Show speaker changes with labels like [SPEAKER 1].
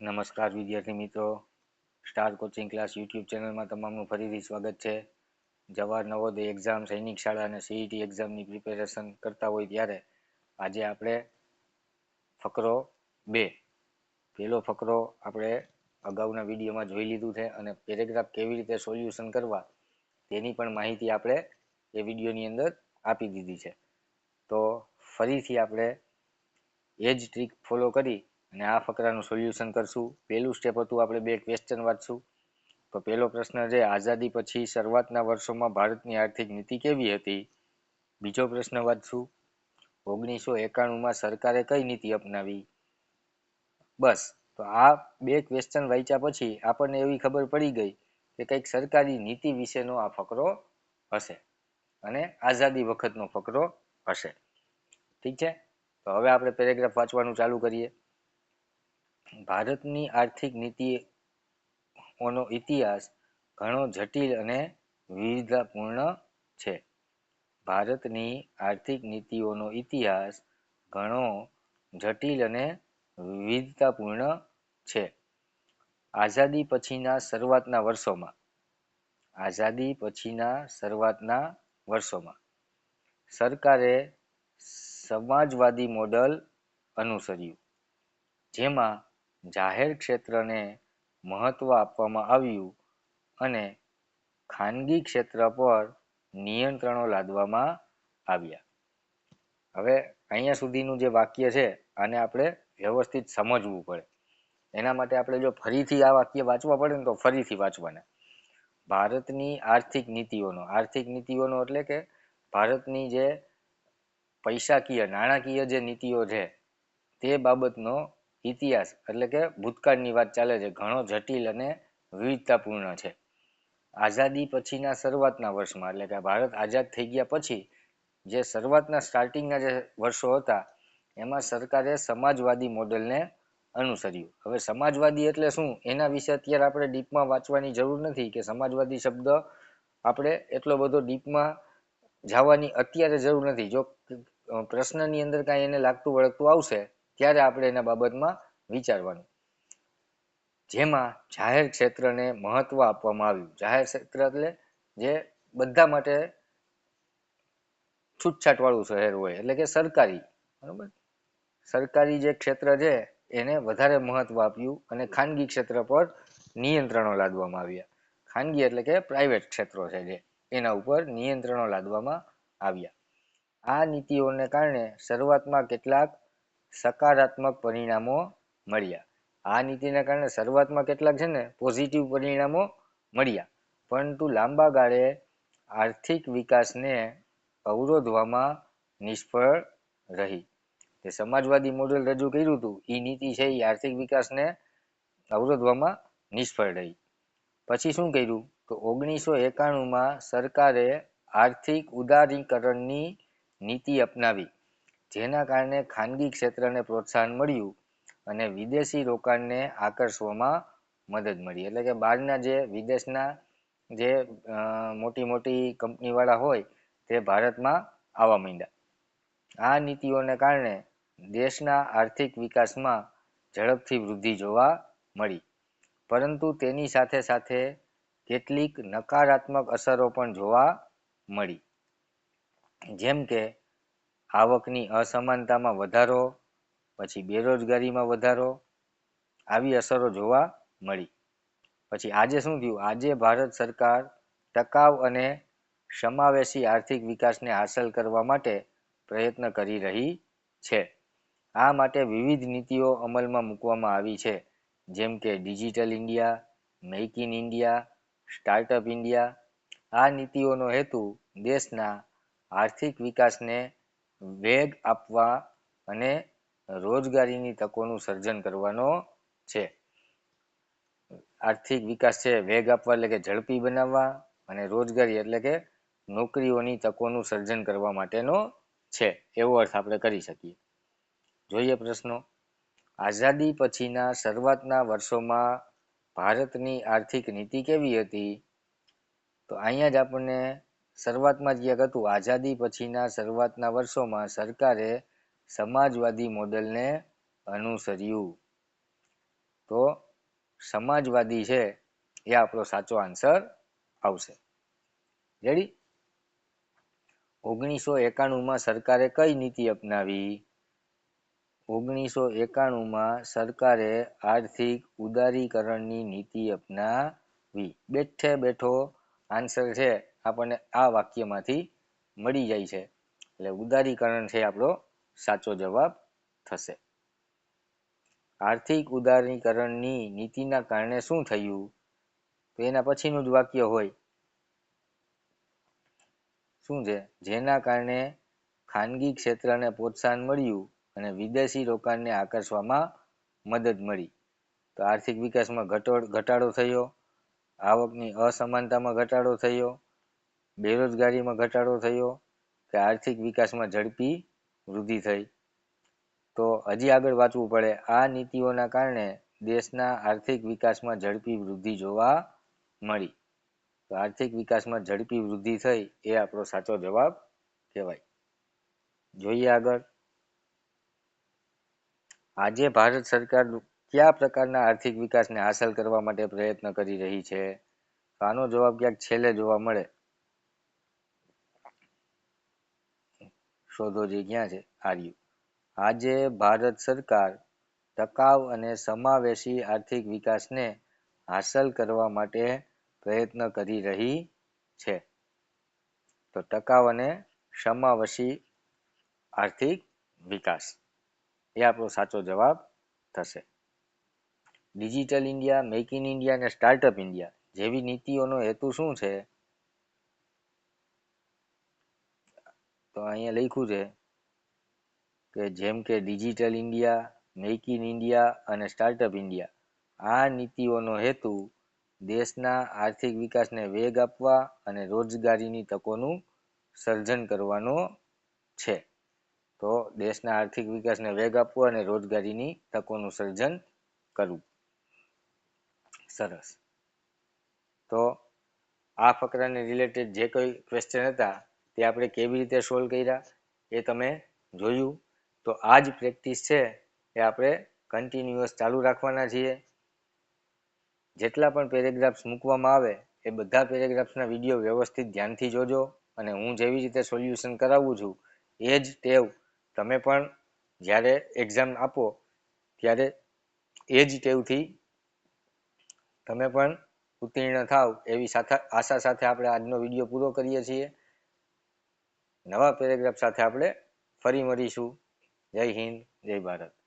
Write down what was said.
[SPEAKER 1] નમસ્કાર વિદ્યાર્થી મિત્રો. સ્ટાર કોચિંગ ક્લાસ યુટ્યુબ ચેનલમાં તમામનું ફરીથી સ્વાગત છે. જવાહર નવોદય એક્ઝામ સૈનિક શાળા અને સીઈટી એક્ઝામની પ્રિપેરેશન કરતા હોય ત્યારે આજે આપણે ફકરો બે. પહેલો ફકરો આપણે અગાઉના વિડીયોમાં જોઈ લીધું છે અને પેરેગ્રાફ કેવી રીતે સોલ્યુશન કરવા તેની પણ માહિતી આપણે એ વિડીયોની અંદર આપી દીધી છે. તો ફરીથી આપણે એ જ ટ્રીક ફોલો કરી અને આ ફકરાનું સોલ્યુશન કરશું. પહેલું સ્ટેપ હતું આપણે બે ક્વેશ્ચન વાંચશું. તો પહેલો પ્રશ્ન છે, આઝાદી પછી શરૂઆતના વર્ષોમાં ભારતની આર્થિક નીતિ કેવી હતી? બીજો પ્રશ્ન વાંચશું. ઓગણીસો એકાણુંમાં સરકારે કઈ નીતિ અપનાવી? બસ, તો આ બે ક્વેશ્ચન વાંચ્યા પછી આપણને એવી ખબર પડી ગઈ કે કંઈક સરકારી નીતિ વિશેનો આ ફકરો હશે અને આઝાદી વખતનો ફકરો હશે. ઠીક છે? તો હવે આપણે પેરેગ્રાફ વાંચવાનું ચાલુ કરીએ. ભારતની આર્થિક નીતિઓનો ઇતિહાસ ઘણો જટિલ અને વિવિધતાપૂર્ણ છે. ભારતની આર્થિક નીતિઓનો ઇતિહાસ ઘણો જટિલ અને વિવિધતાપૂર્ણ છે. આઝાદી પછીના શરૂઆતના વર્ષોમાં. આઝાદી પછીના શરૂઆતના વર્ષોમાં. સરકારે સમાજવાદી મોડલ અનુસર્યું, જેમાં જાહેર ક્ષેત્રને મહત્વ આપવામાં આવ્યું અને ખાનગી ક્ષેત્ર પર નિયંત્રણો લાદવામાં આવ્યા. હવે અહીંયા સુધીનું જે વાક્ય છે, આને આપણે વ્યવસ્થિત સમજવું પડે. એના માટે આપણે જો ફરીથી આ વાક્ય વાંચવા પડે ને તો ફરીથી વાંચવાના. ભારતની આર્થિક નીતિઓનો આર્થિક નીતિઓનો એટલે કે ભારતની જે પૈસાકીય, નાણાકીય જે નીતિઓ છે, તે બાબતનો ઇતિહાસ એટલે કે ભૂતકાળની વાત ચાલે છે, ઘણો જટિલ અને વિવિધતાપૂર્ણ છે. આઝાદી પછીના શરૂઆતના વર્ષમાં, એટલે કે ભારત આઝાદ થઈ ગયા પછી, જે શરૂઆતના સ્ટાર્ટિંગના જે વર્ષો હતા, એમાં સરકારે સમાજવાદી મોડેલને અનુસર્યું. હવે સમાજવાદી એટલે શું? એના વિશે અત્યારે આપણે ડીપમાં વાંચવાની જરૂર નથી કે સમાજવાદી શબ્દ આપણે એટલો બધો ડીપમાં જવાની અત્યારે જરૂર નથી. જો પ્રશ્નની અંદર કાંઈ એને લાગતું વળગતું આવશે ત્યારે આપણે એના બાબતમાં વિચારવાનું. જેમાં જાહેર ક્ષેત્રને મહત્વ આપવામાં આવ્યું. જાહેર ક્ષેત્ર એટલે જે બધા માટે છૂટછાટ શહેર હોય, એટલે કે સરકારી. બરાબર? સરકારી જે ક્ષેત્ર છે, એને વધારે મહત્વ આપ્યું અને ખાનગી ક્ષેત્ર પર નિયંત્રણો લાદવામાં આવ્યા. ખાનગી એટલે કે પ્રાઇવેટ ક્ષેત્રો છે જે, એના ઉપર નિયંત્રણો લાદવામાં આવ્યા. આ નીતિઓને કારણે શરૂઆતમાં કેટલાક સકારાત્મક પરિણામો મળ્યા. આ નીતિના કારણે શરૂઆતમાં કેટલાક છે ને પોઝિટિવ પરિણામો મળ્યા. પરંતુ લાંબા ગાળે આર્થિક વિકાસને અવરોધવામાં નિષ્ફળ રહી. તે સમાજવાદી મોડેલ રજૂ કર્યું હતું. એ નીતિ છે એ આર્થિક વિકાસને અવરોધવામાં નિષ્ફળ રહી. પછી શું કર્યું? તો ઓગણીસો એકાણુંમાં સરકારે આર્થિક ઉદારીકરણની નીતિ અપનાવી. જેના કારણે ખાનગી ક્ષેત્રને પ્રોત્સાહન મળ્યું અને વિદેશી રોકાણને આકર્ષવામાં મદદ મળી. એટલે કે બહારના જે વિદેશના જે મોટી મોટી કંપનીવાળા હોય તે ભારતમાં આવવા માંડ્યા. આ નીતિઓને કારણે દેશના આર્થિક વિકાસમાં ઝડપથી વૃદ્ધિ જોવા મળી. પરંતુ તેની સાથે સાથે કેટલીક નકારાત્મક અસરો પણ જોવા મળી. જેમ કે આવકની અસમાનતામાં વધારો, પછી બેરોજગારીમાં વધારો, આવી અસરો જોવા મળી. પછી આજે શું થયું? આજે ભારત સરકાર ટકાઉ અને સમાવેશી આર્થિક વિકાસને હાંસલ કરવા માટે પ્રયત્ન કરી રહી છે. આ માટે વિવિધ નીતિઓ અમલમાં મૂકવામાં આવી છે. જેમ કે digital India, make in India, startup India. આ નીતિઓનો હેતુ દેશના આર્થિક વિકાસને વેગ આપવા અને રોજગારીની તકોનું સર્જન કરવાનો છે. આર્થિક વિકાસ છે, વેગ આપવા એટલે કે ઝડપી બનાવવા અને રોજગારી એટલે કે નોકરીઓની તકોનું સર્જન કરવા માટેનો છે, એવો અર્થ આપણે કરી શકીએ. જોઈએ પ્રશ્નો. આઝાદી પછીના શરૂઆતના વર્ષોમાં ભારતની આર્થિક નીતિ કેવી હતી? તો અહીંયા જ આપણને શરૂઆતમાં જ હતું. આઝાદી પછીના શરૂઆતના વર્ષોમાં સરકારે સમાજવાદી મોડેલને અનુસર્યું. તો સમાજવાદી છે એ આપણો સાચો આન્સર આવશે. રેડી ઓગણીસો એકાણુંમાં સરકારે કઈ નીતિ અપનાવી? ઓગણીસો એકાણું માં સરકારે આર્થિક ઉદારીકરણની નીતિ અપનાવી. બેઠે બેઠો આન્સર છે આપણને આ વાક્યમાંથી મળી જાય છે. એટલે ઉદારીકરણ છે આપણો સાચો જવાબ થશે. આર્થિક ઉદારીકરણની નીતિના કારણે શું થયું? તો એના પછીનું જ વાક્ય હોય. શું છે? જેના કારણે ખાનગી ક્ષેત્રને પ્રોત્સાહન મળ્યું અને વિદેશી રોકાણને આકર્ષવામાં મદદ મળી. તો આર્થિક વિકાસમાં ઘટોડ થયો. આવકની અસમાનતામાં ઘટાડો થયો. બેરોજગારીમાં ઘટાડો થયો કે આર્થિક વિકાસમાં ઝડપી વૃદ્ધિ થઈ. તો હજી આગળ વાંચવું પડે, આ નીતિઓના કારણે દેશના આર્થિક વિકાસમાં ઝડપી વૃદ્ધિ જોવા મળી. તો આર્થિક વિકાસમાં ઝડપી વૃદ્ધિ થઈ એ આપણો સાચો જવાબ કહેવાય. જોઈએ આગળ. આજે ભારત સરકાર કયા પ્રકારના આર્થિક વિકાસને હાંસલ કરવા માટે પ્રયત્ન કરી રહી છે? આનો જવાબ ક્યાંક છેલ્લે જોવા મળે. શોધો જે ક્યાં છે? આર્યુ. આજે ભારત સરકાર ટકાઉ અને સમાવેશી આર્થિક વિકાસને હાંસલ કરવા માટે પ્રયત્ન કરી રહી છે. તો ટકાઉ અને સમાવેશી આર્થિક વિકાસ. એ આપણો સાચો જવાબ થશે. Digital India, make in India અને સ્ટાર્ટઅપ ઇન્ડિયા જેવી નીતિઓનો હેતુ શું છે? તો અહીંયા લખ્યું છે કે જેમ કે digital India make in India અને સ્ટાર્ટઅપ ઇન્ડિયા આ નીતિઓનો હેતુ દેશના આર્થિક વિકાસને વેગ આપવા અને રોજગારીની તકોનું સર્જન કરવાનો છે. તો દેશના આર્થિક વિકાસને વેગ આપવો અને રોજગારીની તકોનું સર્જન કરવું. સરસ. તો આ ફકરાને રિલેટેડ જે કોઈ ક્વેશ્ચન હતા તે આપણે કેવી રીતે સોલ્વ કર્યા એ તમે જોયું. તો આ જ પ્રેક્ટિસ છે એ આપણે કન્ટિન્યુઅસ ચાલુ રાખવાના છીએ. જેટલા પણ પેરેગ્રાફ્સ મૂકવામાં આવે એ બધા પેરેગ્રાફ્સના વીડિયો વ્યવસ્થિત ધ્યાનથી જોજો અને હું જેવી રીતે સોલ્યુશન કરાવું છું એ જ ટેવ તમે પણ જ્યારે એક્ઝામ આપો ત્યારે એ જ ટેવથી તમે પણ ઉત્તીર્ણ થાવ એવી સાથે આશા સાથે આપણે આજનો વીડિયો પૂરો કરીએ છીએ. નવા પેરેગ્રાફ સાથે આપણે ફરી મળીશું. જય હિન્દ જય ભારત.